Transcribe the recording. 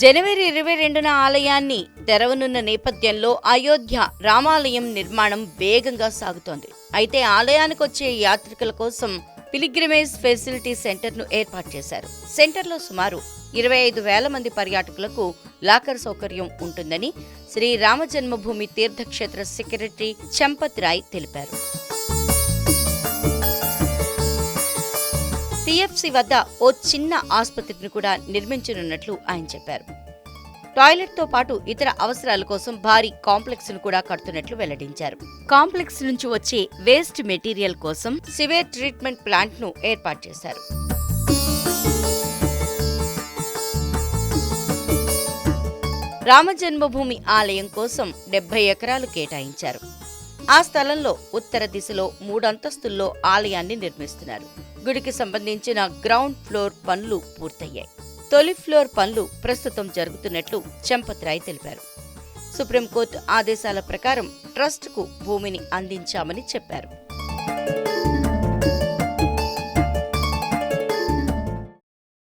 జనవరి ఇరవై రెండున ఆలయాన్ని తెరవనున్న నేపథ్యంలో అయోధ్య రామాలయం నిర్మాణం వేగంగా సాగుతోంది. అయితే ఆలయానికి వచ్చే యాత్రికుల కోసం పిలిగ్రిమేజ్ ఫెసిలిటీ సెంటర్ను ఏర్పాటు చేశారు. సెంటర్లో సుమారు ఇరవై ఐదు వేల మంది పర్యాటకులకు లాకర్ సౌకర్యం ఉంటుందని శ్రీ రామ జన్మభూమి తీర్థక్షేత్ర సెక్రటరీ చంపత్ రాయ్ తెలిపారు. సిఎఫ్సి వద్ద ఓ చిన్న ఆసుపత్రిని కూడా నిర్మించనున్నట్లు ఆయన చెప్పారు. టాయిలెట్తో పాటు ఇతర అవసరాల కోసం భారీ కాంప్లెక్స్ను కూడా కడుతున్నట్లు వెల్లడించారు. కాంప్లెక్స్ నుంచి వచ్చే వేస్ట్ మెటీరియల్ కోసం సివేర్ ట్రీట్మెంట్ ప్లాంట్ను ఏర్పాటు చేశారు. రామ జన్మభూమి ఆలయం కోసం డెబ్బై ఎకరాలు కేటాయించారు. ఆ స్థలంలో ఉత్తర దిశలో మూడంతస్తుల్లో ఆలయాన్ని నిర్మిస్తున్నారు. గుడికి సంబంధించిన గ్రౌండ్ ఫ్లోర్ పనులు పూర్తయ్యాయి. తొలి ఫ్లోర్ పనులు ప్రస్తుతం జరుగుతున్నట్లు చంపత్రాయ్ తెలిపారు. సుప్రీంకోర్టు ఆదేశాల ప్రకారం ట్రస్టుకు భూమిని అందించామని చెప్పారు.